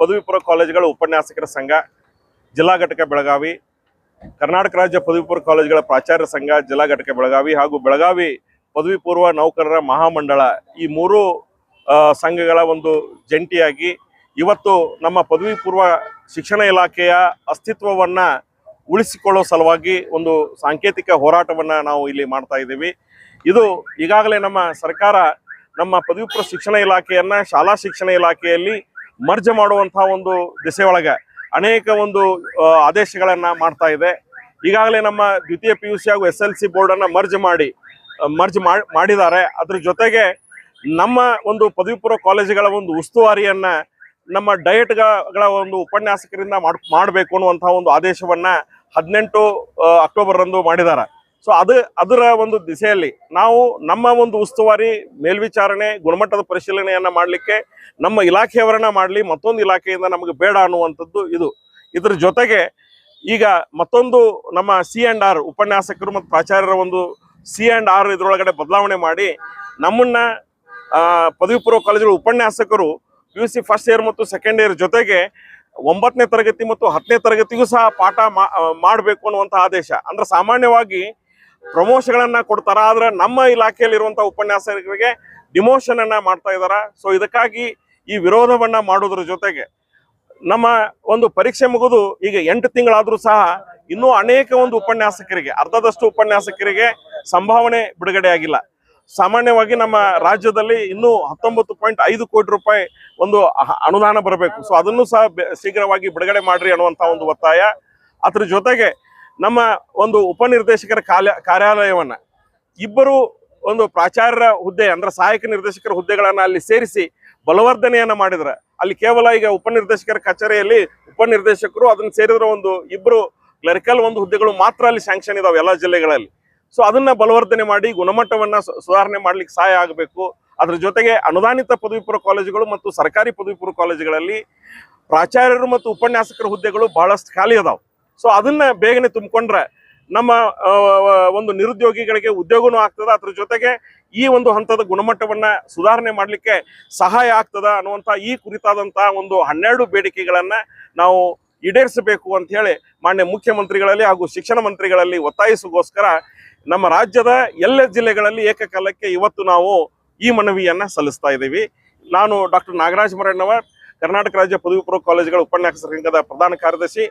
ಪದವಿ ಪೂರ್ವ ಕಾಲೇಜುಗಳ ಉಪನ್ಯಾಸಕರ ಸಂಘ, ಜಿಲ್ಲಾ ಘಟಕ ಬೆಳಗಾವಿ, ಕರ್ನಾಟಕ ರಾಜ್ಯ ಪದವಿ ಪೂರ್ವ ಕಾಲೇಜುಗಳ ಪ್ರಾಚಾರ್ಯ ಸಂಘ, ಜಿಲ್ಲಾ ಘಟಕ ಬೆಳಗಾವಿ ಹಾಗೂ ಬೆಳಗಾವಿ ಪದವಿ ಪೂರ್ವ ನೌಕರರ ಮಹಾಮಂಡಳ ಈ ಮೂರು ಸಂಘಗಳ ಒಂದು ಜಂಟಿಯಾಗಿ ಇವತ್ತು ನಮ್ಮ ಪದವಿ ಪೂರ್ವ ಶಿಕ್ಷಣ ಇಲಾಖೆಯ ಅಸ್ತಿತ್ವವನ್ನ ಉಳಿಸಿಕೊಳ್ಳೋ ಸಲುವಾಗಿ ಒಂದು ಸಾಂಕೇತಿಕ ಹೋರಾಟವನ್ನ ನಾವು ಇಲ್ಲಿ ಮಾಡ್ತಾ ಇದ್ದೀವಿ. ಇದು ಈಗಾಗಲೇ ನಮ್ಮ ಸರ್ಕಾರ ನಮ್ಮ ಪದವಿ ಪೂರ್ವ ಶಿಕ್ಷಣ ಇಲಾಖೆಯನ್ನ ಶಾಲಾ ಶಿಕ್ಷಣ ಇಲಾಖೆಯಲ್ಲಿ ಮರ್ಜ್ ಮಾಡುವಂತಹ ಒಂದು ದಿಸೆಯೊಳಗೆ ಅನೇಕ ಒಂದು ಆದೇಶಗಳನ್ನ ಮಾಡ್ತಾ ಇದೆ. ಈಗಾಗಲೇ ನಮ್ಮ ದ್ವಿತೀಯ ಪಿ ಯು ಸಿ ಹಾಗೂ ಎಸ್ ಎಲ್ ಸಿ ಬೋರ್ಡ್ ಅನ್ನ ಮರ್ಜ್ ಮಾಡಿ ಮರ್ಜ್ ಮಾಡಿದ್ದಾರೆ. ಅದ್ರ ಜೊತೆಗೆ ನಮ್ಮ ಒಂದು ಪದವಿ ಪೂರ್ವ ಕಾಲೇಜುಗಳ ಒಂದು ಉಸ್ತುವಾರಿಯನ್ನ ನಮ್ಮ ಡಯಟ್ಗಳ ಒಂದು ಉಪನ್ಯಾಸಕರಿಂದ ಮಾಡ್, ಮಾಡಬೇಕು ಅನ್ನುವಂತಹ ಒಂದು ಆದೇಶವನ್ನ ಹದಿನೆಂಟು ಅಕ್ಟೋಬರ್ ರಂದು ಮಾಡಿದ್ದಾರೆ. ಸೊ ಅದು, ಅದರ ಒಂದು ದಿಸೆಯಲ್ಲಿ ನಾವು ನಮ್ಮ ಒಂದು ಉಸ್ತುವಾರಿ ಮೇಲ್ವಿಚಾರಣೆ, ಗುಣಮಟ್ಟದ ಪರಿಶೀಲನೆಯನ್ನ ಮಾಡಲಿಕ್ಕೆ ನಮ್ಮ ಇಲಾಖೆಯವರನ್ನ ಮಾಡಲಿ, ಮತ್ತೊಂದು ಇಲಾಖೆಯಿಂದ ನಮಗೆ ಬೇಡ ಅನ್ನುವಂಥದ್ದು ಇದು. ಇದ್ರ ಜೊತೆಗೆ ಈಗ ಮತ್ತೊಂದು ನಮ್ಮ ಸಿ ಅಂಡ್ ಆರ್ ಉಪನ್ಯಾಸಕರು ಮತ್ತು ಪ್ರಾಚಾರ್ಯರ ಒಂದು ಸಿ ಅಂಡ್ ಆರ್ ಇದರೊಳಗಡೆ ಬದಲಾವಣೆ ಮಾಡಿ ನಮ್ಮನ್ನ ಪದವಿ ಪೂರ್ವ ಕಾಲೇಜುಗಳ ಉಪನ್ಯಾಸಕರು ಯು ಸಿ ಫಸ್ಟ್ ಇಯರ್ ಮತ್ತು ಸೆಕೆಂಡ್ ಇಯರ್ ಜೊತೆಗೆ ಒಂಬತ್ತನೇ ತರಗತಿ ಮತ್ತು ಹತ್ತನೇ ತರಗತಿಗೂ ಸಹ ಪಾಠ ಮಾಡಬೇಕು ಅನ್ನುವಂಥ ಆದೇಶ. ಅಂದ್ರೆ ಸಾಮಾನ್ಯವಾಗಿ ಪ್ರಮೋಷನ್ಗಳನ್ನ ಕೊಡ್ತಾರ? ಆದ್ರೆ ನಮ್ಮ ಇಲಾಖೆಯಲ್ಲಿರುವಂತಹ ಉಪನ್ಯಾಸಕರಿಗೆ ಡಿಮೋಷನ್ ಅನ್ನ ಮಾಡ್ತಾ ಇದಾರ. ಸೊ ಇದಕ್ಕಾಗಿ ಈ ವಿರೋಧವನ್ನ ಮಾಡೋದ್ರ ಜೊತೆಗೆ ನಮ್ಮ ಒಂದು ಪರೀಕ್ಷೆ ಮುಗಿದು ಈಗ ಎಂಟು ತಿಂಗಳಾದ್ರೂ ಸಹ ಇನ್ನೂ ಅನೇಕ ಒಂದು ಉಪನ್ಯಾಸಕರಿಗೆ, ಅರ್ಧದಷ್ಟು ಉಪನ್ಯಾಸಕರಿಗೆ ಸಂಭಾವನೆ ಬಿಡುಗಡೆ ಆಗಿಲ್ಲ. ಸಾಮಾನ್ಯವಾಗಿ ನಮ್ಮ ರಾಜ್ಯದಲ್ಲಿ ಇನ್ನೂ ಹತ್ತೊಂಬತ್ತು ಪಾಯಿಂಟ್ ಐದು ಕೋಟಿ ರೂಪಾಯಿ ಒಂದು ಅನುದಾನ ಬರಬೇಕು. ಸೊ ಅದನ್ನು ಸಹ ಶೀಘ್ರವಾಗಿ ಬಿಡುಗಡೆ ಮಾಡ್ರಿ ಅನ್ನುವಂಥ ಒಂದು ಒತ್ತಾಯ. ಅದ್ರ ಜೊತೆಗೆ ನಮ್ಮ ಒಂದು ಉಪನಿರ್ದೇಶಕರ ಕಾರ್ಯ ಕಾರ್ಯಾಲಯವನ್ನ ಇಬ್ಬರು ಒಂದು ಪ್ರಾಚಾರ್ಯರ ಹುದ್ದೆ ಅಂದ್ರೆ ಸಹಾಯಕ ನಿರ್ದೇಶಕರ ಹುದ್ದೆಗಳನ್ನ ಅಲ್ಲಿ ಸೇರಿಸಿ ಬಲವರ್ಧನೆಯನ್ನ ಮಾಡಿದ್ರೆ. ಅಲ್ಲಿ ಕೇವಲ ಈಗ ಉಪನಿರ್ದೇಶಕರ ಕಚೇರಿಯಲ್ಲಿ ಉಪನಿರ್ದೇಶಕರು ಅದನ್ನ ಸೇರಿದ್ರೆ ಒಂದು ಇಬ್ಬರು ಕ್ಲರಿಕಲ್ ಒಂದು ಹುದ್ದೆಗಳು ಮಾತ್ರ ಅಲ್ಲಿ ಸ್ಯಾಂಕ್ಷನ್ ಇದಾವೆ ಎಲ್ಲ ಜಿಲ್ಲೆಗಳಲ್ಲಿ. ಸೊ ಅದನ್ನ ಬಲವರ್ಧನೆ ಮಾಡಿ ಗುಣಮಟ್ಟವನ್ನ ಸುಧಾರಣೆ ಮಾಡ್ಲಿಕ್ಕೆ ಸಹಾಯ ಆಗಬೇಕು. ಅದ್ರ ಜೊತೆಗೆ ಅನುದಾನಿತ ಪದವಿ ಪೂರ್ವ ಕಾಲೇಜುಗಳು ಮತ್ತು ಸರ್ಕಾರಿ ಪದವಿ ಪೂರ್ವ ಕಾಲೇಜುಗಳಲ್ಲಿ ಪ್ರಾಚಾರ್ಯರು ಮತ್ತು ಉಪನ್ಯಾಸಕರ ಹುದ್ದೆಗಳು ಬಹಳಷ್ಟು ಖಾಲಿ ಅದಾವೆ. ಸೊ ಅದನ್ನ ಬೇಗನೆ ತುಂಬಿಕೊಂಡ್ರೆ ನಮ್ಮ ಒಂದು ನಿರುದ್ಯೋಗಿಗಳಿಗೆ ಉದ್ಯೋಗನೂ ಆಗ್ತದ. ಅದ್ರ ಜೊತೆಗೆ ಈ ಒಂದು ಹಂತದ ಗುಣಮಟ್ಟವನ್ನ ಸುಧಾರಣೆ ಮಾಡಲಿಕ್ಕೆ ಸಹಾಯ ಆಗ್ತದ ಅನ್ನುವಂಥ ಈ ಕುರಿತಾದಂತಹ ಒಂದು ಹನ್ನೆರಡು ಬೇಡಿಕೆಗಳನ್ನ ನಾವು ಈಡೇರಿಸಬೇಕು ಅಂತ ಹೇಳಿ ಮಾನ್ಯ ಮುಖ್ಯಮಂತ್ರಿಗಳಲ್ಲಿ ಹಾಗೂ ಶಿಕ್ಷಣ ಮಂತ್ರಿಗಳಲ್ಲಿ ಒತ್ತಾಯಿಸುವಗೋಸ್ಕರ ನಮ್ಮ ರಾಜ್ಯದ ಎಲ್ಲ ಜಿಲ್ಲೆಗಳಲ್ಲಿ ಏಕಕಾಲಕ್ಕೆ ಇವತ್ತು ನಾವು ಈ ಮನವಿಯನ್ನ ಸಲ್ಲಿಸ್ತಾ ಇದ್ದೀವಿ. ನಾನು ಡಾಕ್ಟರ್ ನಾಗರಾಜ್ ಮರಣ್ಣವರ್, ಕರ್ನಾಟಕ ರಾಜ್ಯ ಪದವಿ ಪೂರ್ವ ಕಾಲೇಜುಗಳ ಉಪನ್ಯಾಸ ಸಂಘದ ಪ್ರಧಾನ ಕಾರ್ಯದರ್ಶಿ